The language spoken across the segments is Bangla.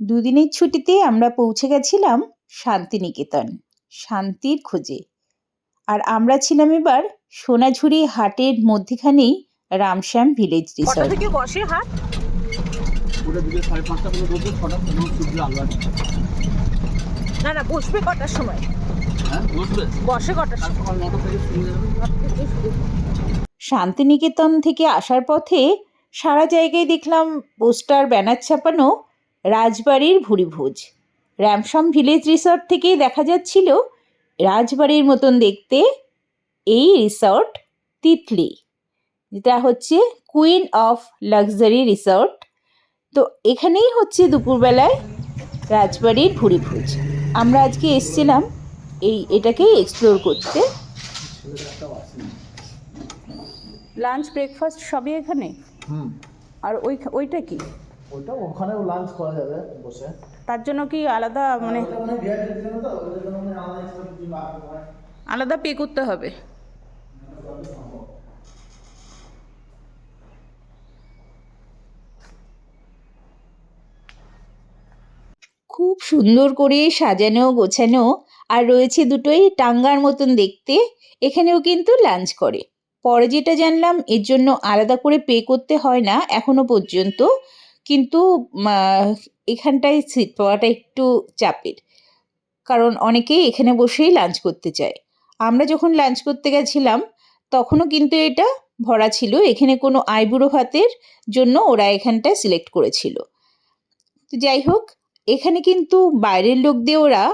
দুদিনের ছুটিতে আমরা পৌঁছে গেছিলাম শান্তিনিকেতন শান্তির খোঁজে। আর আমরা ছিলাম এবার সোনাঝুরি হাটের মধ্যেখানেই রামশ্যাম ভিলেজ রিসর্ট। বসে হাট? না না বসবে কটার সময়? হ্যাঁ বসে কটার সময়। শান্তিনিকেতন থেকে আসার পথে সারা জায়গায় দেখলাম পোস্টার ব্যানার ছাপানো রাজবাড়ির ভুরিভোজ। র্যামসম ভিলেজ রিসর্ট থেকেই দেখা যাচ্ছিল রাজবাড়ির মতন দেখতে এই রিসর্ট তিতলি যেটা হচ্ছে কুইন অফ লাক্সারি রিসর্ট। তো এখানেই হচ্ছে দুপুরবেলায় রাজবাড়ির ভুরিভোজ। আমরা আজকে এসছিলাম এই এটাকেই এক্সপ্লোর করতে। লাঞ্চ ব্রেকফাস্ট সবই এখানে? হুম। আর ওই ওইটা কি? ওইটা ওখানেও লাঞ্চ করা যাবে বসে। তার জন্য কি আলাদা মানে ওটা মানে মানে আলাদা পে করতে হবে। খুব সুন্দর করে সাজানো গোছানো আর রয়েছে দুটোই টাঙ্গার মতন দেখতে। এখানেও কিন্তু লাঞ্চ করে। পরে যেটা জানলাম এর জন্য আলাদা করে পে করতে হয় না এখনও পর্যন্ত। কিন্তু এখানটায় সিট পাওয়াটা একটু চাপের। কারণ অনেকেই এখানে বসেই লাঞ্চ করতে চায়। আমরা যখন লাঞ্চ করতে গেছিলাম, তখনও কিন্তু এটা ভরা ছিল। এখানে কোনো আইবুড়ো ভাতের জন্য ওরা এখানটায় সিলেক্ট করেছিল। তো যাই হোক, এখানে কিন্তু বাইরের লোক দিয়ে ওরা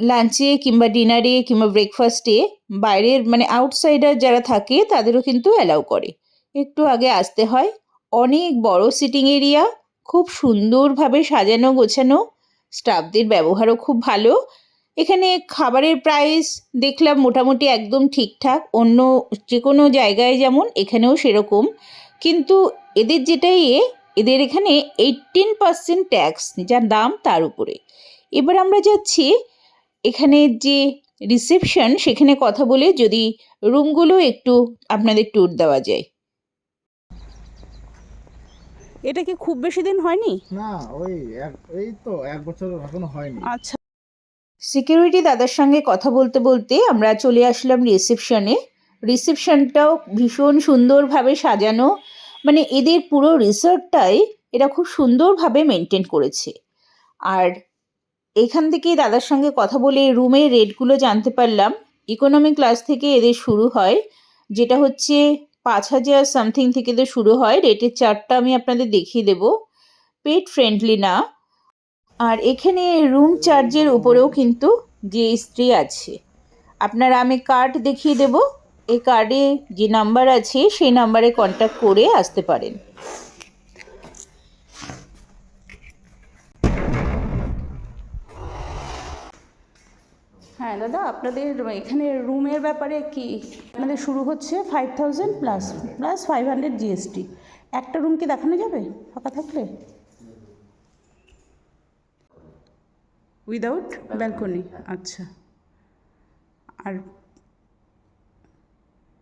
লাঞ্চে কিংবা ডিনারে কিংবা ব্রেকফাস্টে বাইরের মানে আউটসাইডার যারা থাকে, তাদেরও কিন্তু অ্যালাউ করে। একটু আগে আসতে হয় অনেক বড় সিটিং এরিয়া খুব সুন্দরভাবে সাজানো গোছানো স্টাফদের ব্যবহারও খুব ভালো। এখানে খাবারের প্রাইস দেখলাম মোটামুটি একদম ঠিকঠাক, অন্য যে কোনো জায়গায় যেমন এখানেও সেরকম। কিন্তু এদের যেটা ইয়ে এদের এখানে এইটিন পার্সেন্ট ট্যাক্স যার দাম তার উপরে। এবার আমরা যাচ্ছি, এখানে যে রিসেপশন সেখানে কথা বলে যদি রুমগুলো একটু আপনাদের ট্যুর দেওয়া যায়। এটা কি খুব বেশি দিন হয়নি? না ওই এক এই তো এক বছর এখনও হয়নি। আচ্ছা। সিকিউরিটি দাদার সঙ্গে কথা বলতে বলতে আমরা চলে আসলাম রিসেপশনে রিসেপশনটাও ভীষণ সুন্দরভাবে সাজানো। মানে এদের পুরো রিসর্টটাই এরা খুব সুন্দরভাবে মেনটেন করেছে। আর এখান থেকেই দাদার সঙ্গে কথা বলে রুমের রেটগুলো জানতে পারলাম। ইকোনমি ক্লাস থেকে এদের শুরু হয় যেটা হচ্ছে পাঁচ হাজার সামথিং থেকে তো শুরু হয় রেটের চার্টটা আমি আপনাদের দেখিয়ে দেব। পেট ফ্রেন্ডলি না। আর এখানে রুম চার্জের উপরেও কিন্তু জিএসটি আছে, আপনারা আমি কার্ড দেখিয়ে দেব। এই কার্ডে যে নাম্বার আছে, সেই নাম্বারে কন্ট্যাক্ট করে আসতে পারেন। হ্যাঁ দাদা আপনাদের এখানে রুমের ব্যাপারে কি? আপনাদের শুরু হচ্ছে five thousand plus plus five hundred GST একটা রুম কি দেখানো যাবে? ফাঁকা থাকলে? উইদাউট ব্যালকনি আচ্ছা। আর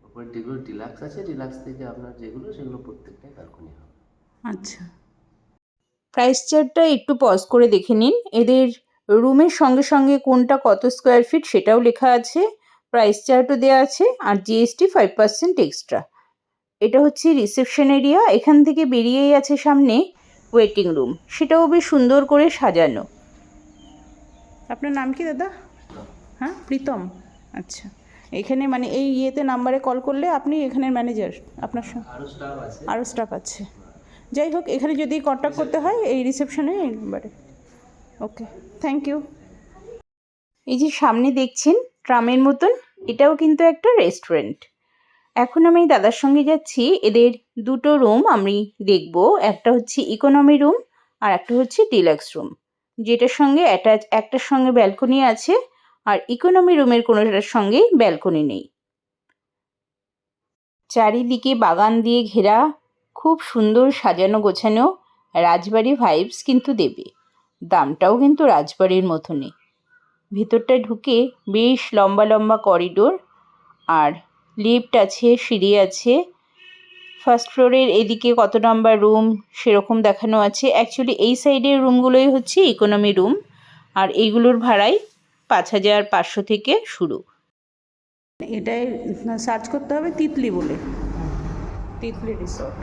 উপরে যেগুলো ডিলাক্স আছে ডিলাক্স থেকে আপনার যেগুলো সেগুলো প্রত্যেকটাই ব্যালকনি হবে। আচ্ছা। প্রাইস চার্টটা একটু পজ করে দেখে নিন। এদের রুমের সঙ্গে সঙ্গে কোনটা কত স্কোয়ার ফিট সেটাও লেখা আছে প্রাইস চার্টও দেওয়া আছে আর জিএসটি ফাইভ পার্সেন্ট এক্সট্রা এটা হচ্ছে রিসেপশন এরিয়া এখান থেকে বেরিয়েই আছে সামনে ওয়েটিং রুম সেটাও বেশ সুন্দর করে সাজানো। আপনার নাম কি দাদা? হ্যাঁ প্রীতম। আচ্ছা। এখানে মানে এই ইয়েতে নাম্বারে কল করলে আপনি এখানের ম্যানেজার আপনার সঙ্গে আরও স্টাফ আছে। আরও স্টাফ আছে। যাই হোক এখানে যদি কন্ট্যাক্ট করতে হয় এই রিসেপশনে এই নাম্বারে ওকে থ্যাংক ইউ এই যে সামনে দেখছেন, ট্রামের মতন, এটাও কিন্তু একটা রেস্টুরেন্ট এখন আমি দাদার সঙ্গে যাচ্ছি, এদের দুটো রুম আমি দেখব, একটা হচ্ছে ইকোনমি রুম আর একটা হচ্ছে ডিলাক্স রুম যেটার সঙ্গে অ্যাটাচ একটার সঙ্গে ব্যালকনি আছে, আর ইকোনমি রুমের কোনোটার সঙ্গে ব্যালকনি নেই। চারিদিকে বাগান দিয়ে ঘেরা, খুব সুন্দর সাজানো গোছানো, রাজবাড়ি ভাইবস কিন্তু দেবে। দামটাও কিন্তু রাজবাড়ির মতনই। ভেতরটায় ঢুকে বেশ লম্বা লম্বা করিডোর আর লিফট আছে, সিঁড়ি আছে। ফার্স্ট ফ্লোরের এদিকে কত নাম্বার রুম সেরকম দেখানো আছে। অ্যাকচুয়ালি এই সাইডের রুমগুলোই হচ্ছে ইকোনমি রুম আর এইগুলোর ভাড়াই পাঁচ হাজার পাঁচশো থেকে শুরু। এটাই সার্চ করতে হবে তিতলি বলে। তিতলি রিসর্ট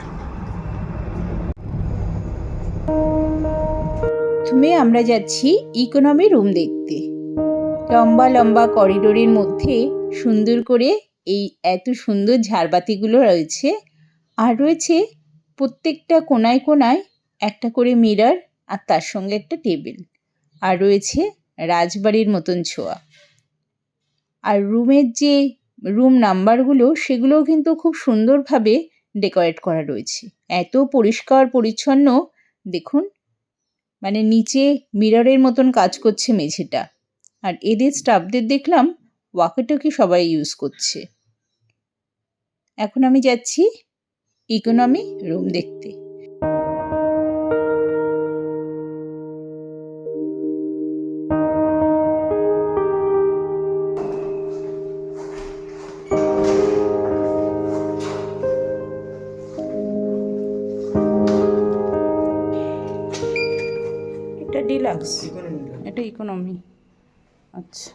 প্রথমে আমরা যাচ্ছি ইকোনমি রুম দেখতে। লম্বা লম্বা করিডোরের মধ্যে সুন্দর করে এই এত সুন্দর ঝাড়বাতিগুলো রয়েছে আর রয়েছে প্রত্যেকটা কোনায় কোনায় একটা করে মিরর আর তার সঙ্গে একটা টেবিল আর রয়েছে রাজবাড়ির মতন ছোঁয়া। আর রুমের যে রুম নাম্বারগুলো সেগুলোও কিন্তু খুব সুন্দরভাবে ডেকোরেট করা রয়েছে। এত পরিষ্কার, পরিচ্ছন্ন, দেখুন মানে নিচে মিররের মতন কাজ করছে মেঝেটা। আর এদের স্টাফদের দেখলাম ওয়াকিটকি সবাই ইউজ করছে। এখন আমি যাচ্ছি ইকোনমি রুম দেখতে। ডিলাক্স এটা ইকোনমি আচ্ছা।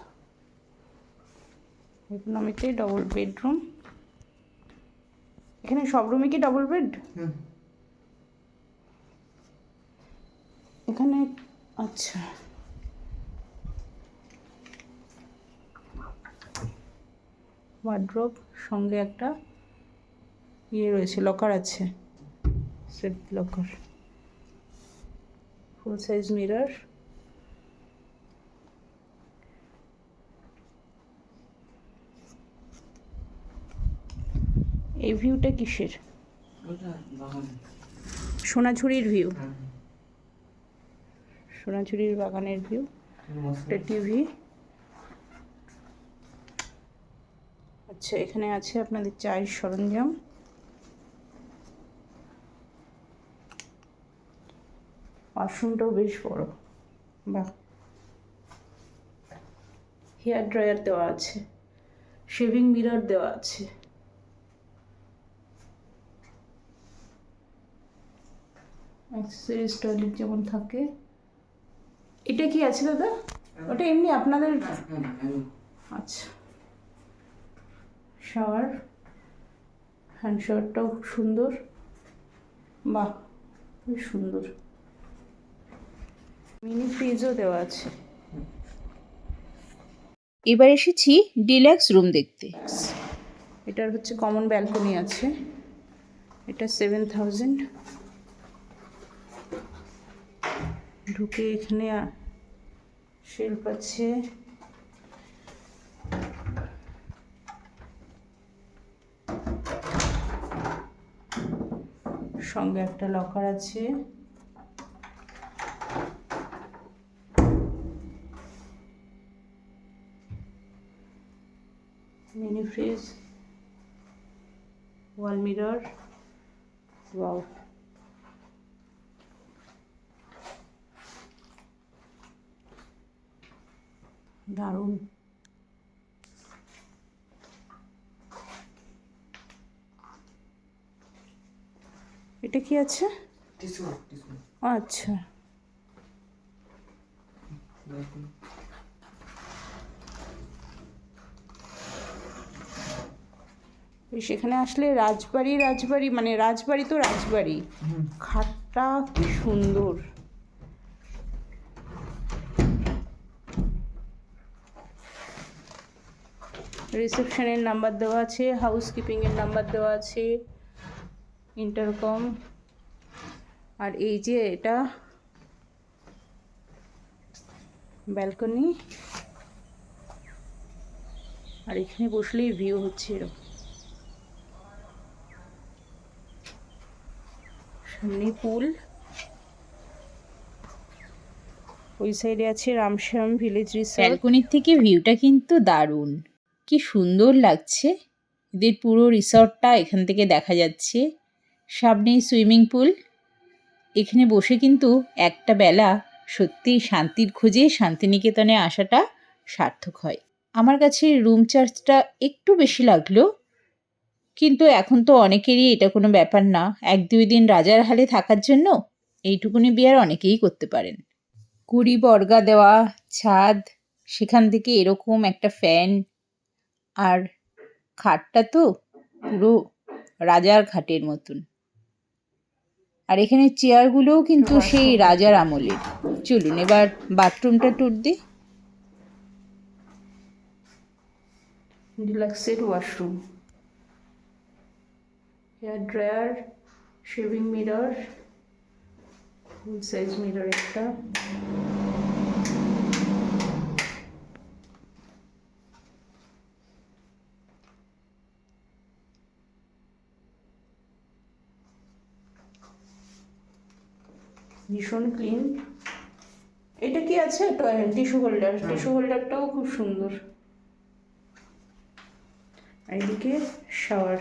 ইকোনমিতে ডবল বেডরুম এখানে সব রুমে কি ডবল বেড এখানে আচ্ছা। ওয়ার্ড্রোব সঙ্গে একটা ইয়ে রয়েছে লকার আছে। Set locker full size mirror এই ভিউটা কিসের? সোনাঝুরির ভিউ সোনাঝুরির বাগানের ভিউ একটা টিভি আচ্ছা এখানে আছে আপনাদের চায়ের সরঞ্জাম। ওয়াশরুমটাও বেশ বড়। বাহ। হেয়ার ড্রায়ার দেওয়া আছে। শেভিং মিরর দেওয়া আছে। অ্যাক্সেসরিজ টয়লেট যেমন থাকে। এটা কি আছে দাদা? ওটা এমনি আপনাদের? আচ্ছা। শাওয়ার। হ্যান্ড শাওয়ারটাও খুব সুন্দর। বাহ খুব সুন্দর। মিনি ফ্রিজও দেওয়া আছে। এবার এসেছি ডিলাক্স রুম দেখতে। এটার হচ্ছে কমন ব্যালকনি আছে। এটা সেভেন থাউজেন্ড। ঢুকে এখানে শেল্ফ আছে। সঙ্গে একটা লকার আছে। Mini fridge wall mirror wow দারুণ। এটা কি আছে? আচ্ছা। সেখানে আসলে রাজবাড়ি রাজবাড়ি মানে রাজবাড়ি তো রাজবাড়ি। খাটটা কি সুন্দর। রিসেপশনের নাম্বার দেওয়া আছে হাউস হাউসকিপিংয়ের নাম্বার দেওয়া আছে ইন্টারকম। আর এই যে এটা ব্যালকনি। আর এখানে বসলেই ভিউ হচ্ছে এরকম। সামনে পুল। ওই সাইডে আছে রামশ্যাম ভিলেজ রিসর্ট ব্যালকনির থেকে ভিউটা কিন্তু দারুণ। কি সুন্দর লাগছে। এদের পুরো রিসর্টটা এখান থেকে দেখা যাচ্ছে। সামনেই সুইমিং পুল এখানে বসে কিন্তু একটা বেলা সত্যিই শান্তির খোঁজে শান্তিনিকেতনে আসাটা সার্থক হয়। আমার কাছে রুম চার্জটা একটু বেশি লাগল। কিন্তু এখন তো অনেকেরই এটা কোনো ব্যাপার না। এক দুই দিন রাজার হালে থাকার জন্য এইটুকুনি বিয়ার অনেকেই করতে পারেন। কুড়ি বর্গা দেওয়া ছাদ, সেখান থেকে এরকম একটা ফ্যান, আর খাটটা তো পুরো রাজার খাটের মতন। আর এখানে চেয়ারগুলোও কিন্তু সেই রাজার আমলের। চলুন, এবার বাথরুমটা টুর দিই ডিলাক্সের washroom hair dryer shaving mirror full size mirror একটা। ভীষণ ক্লিন এটা কি আছে? টিস্যু হোল্ডার টিস্যু হোল্ডারটাও খুব সুন্দর। এদিকে শাওয়ার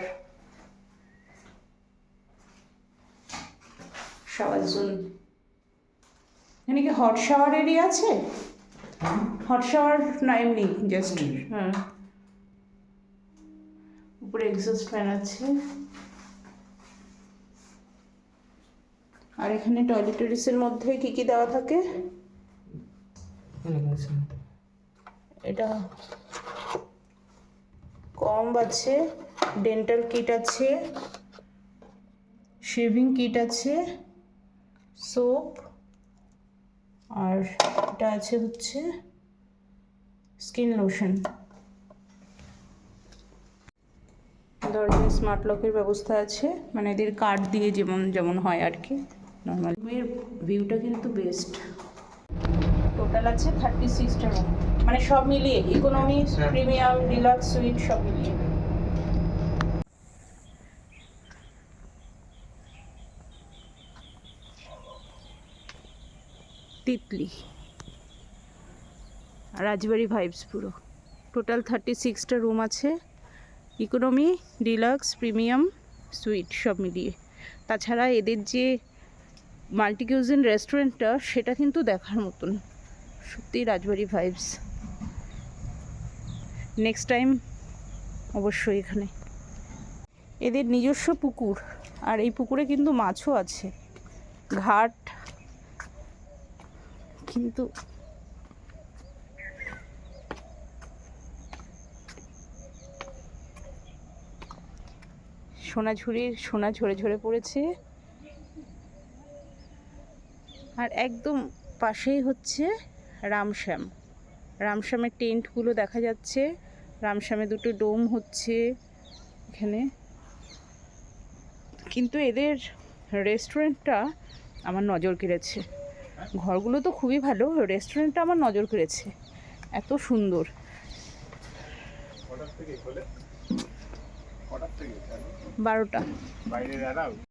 শাওয়ার জোন। এখানে কি হট শাওয়ার এরিয়া আছে? হট শাওয়ার না এমনি জাস্ট হ্যাঁ। উপরে এক্সস্ট ফ্যান আছে। আর এখানে টয়লেটারিসের মধ্যে কি কি দেওয়া থাকে? এটা কম আছে ডেন্টাল কিট আছে শেভিং কিট আছে। সোপ আর এটা আছে হচ্ছে স্কিন লোশন। দরজায় স্মার্ট লকের ব্যবস্থা আছে মানে এদের কার্ড দিয়ে যেমন যেমন হয় আর কি নর্মাল রুমের ভিউটা কিন্তু বেস্ট টোটাল আছে থার্টি সিক্সটা রুম মানে সব মিলিয়ে ইকোনমি প্রিমিয়াম ডিলাক্স সুইট সব মিলিয়ে। তিতলি। রাজবাড়ি ভাইবস পুরো। টোটাল থার্টি সিক্সটা রুম আছে। ইকোনমি ডিলাক্স প্রিমিয়াম সুইট সব মিলিয়ে। তাছাড়া এদের যে মাল্টি কিউজিন রেস্টুরেন্টটা সেটা কিন্তু দেখার মতন। সত্যি রাজবাড়ি ভাইবস নেক্সট টাইম অবশ্যই এখানে। এদের নিজস্ব পুকুর। আর এই পুকুরে কিন্তু মাছও আছে। ঘাট কিন্তু সোনা সোনাঝুরির সোনা ঝরে ঝরে পড়েছে। আর একদম পাশেই হচ্ছে রামশ্যাম। রামশ্যামের টেন্টগুলো দেখা যাচ্ছে। রামশ্যামে দুটো ডোম হচ্ছে এখানে। কিন্তু এদের রেস্টুরেন্টটা আমার নজর কেড়েছে। ঘরগুলো তো খুবই ভালো। রেস্টুরেন্টটা আমার নজর কেড়েছে এত সুন্দর। বারোটা।